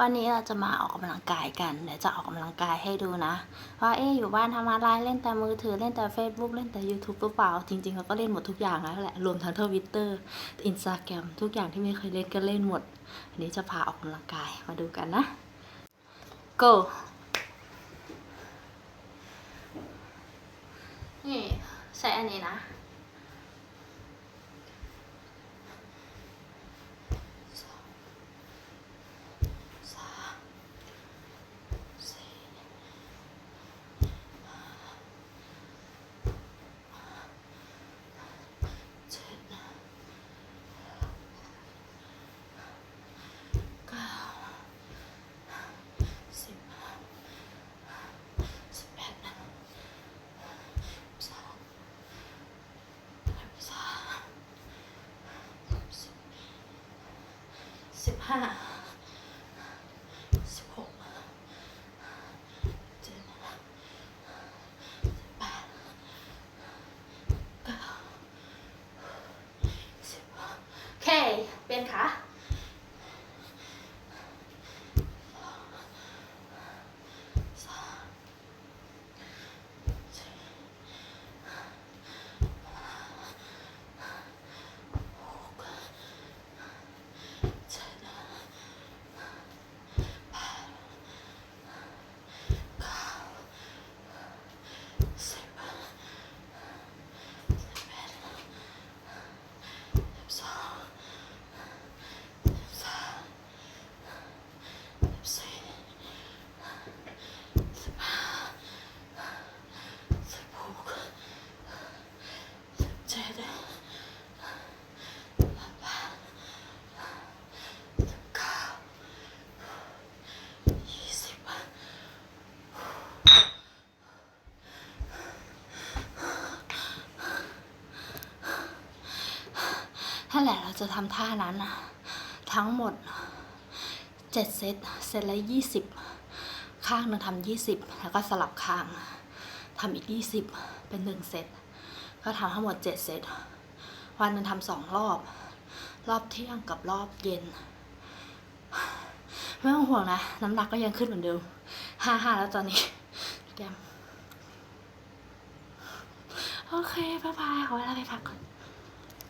วันนี้เราจะมาออกกำลังกายกัน เดี๋ยวจะออกกำลังกายให้ดูนะว่าเอ๊ะอยู่บ้านทำอะไรเล่นแต่มือถือเล่นแต่ Facebook เล่นแต่ YouTube หรือเปล่า จริงๆเราก็เล่นหมดทุกอย่างแล้วแหละ รวมทั้งทวิตเตอร์อินสตาแกรมทุกอย่างที่ไม่เคยเล่นก็เล่นหมดอันนี้จะพาออกกำลังกายมาดูกันนะ go นี่ใช้อันนี้นะ สามสี่เจ็ดเก้าสิบสิบเอ็ดสองสามสิบ สิบห้า So. นั่นแหละเราจะทำท่านั้นนะทั้งหมดเจ็ดเซต เซตละยี่สิบข้างหนึ่งทำยี่สิบแล้วก็สลับข้างทำอีกยี่สิบเป็นหนึ่งเซต ก็ทำทั้งหมดเจ็ดเซต วันนึงทำสองรอบ รอบเที่ยงกับรอบเย็น ไม่ต้องห่วงนะ น้ำหนักก็ยังขึ้นเหมือนเดิม ห้าห้าแล้วตอนนี้แกมโอเค บ๊ายบาย ขอเวลาไปพักก่อน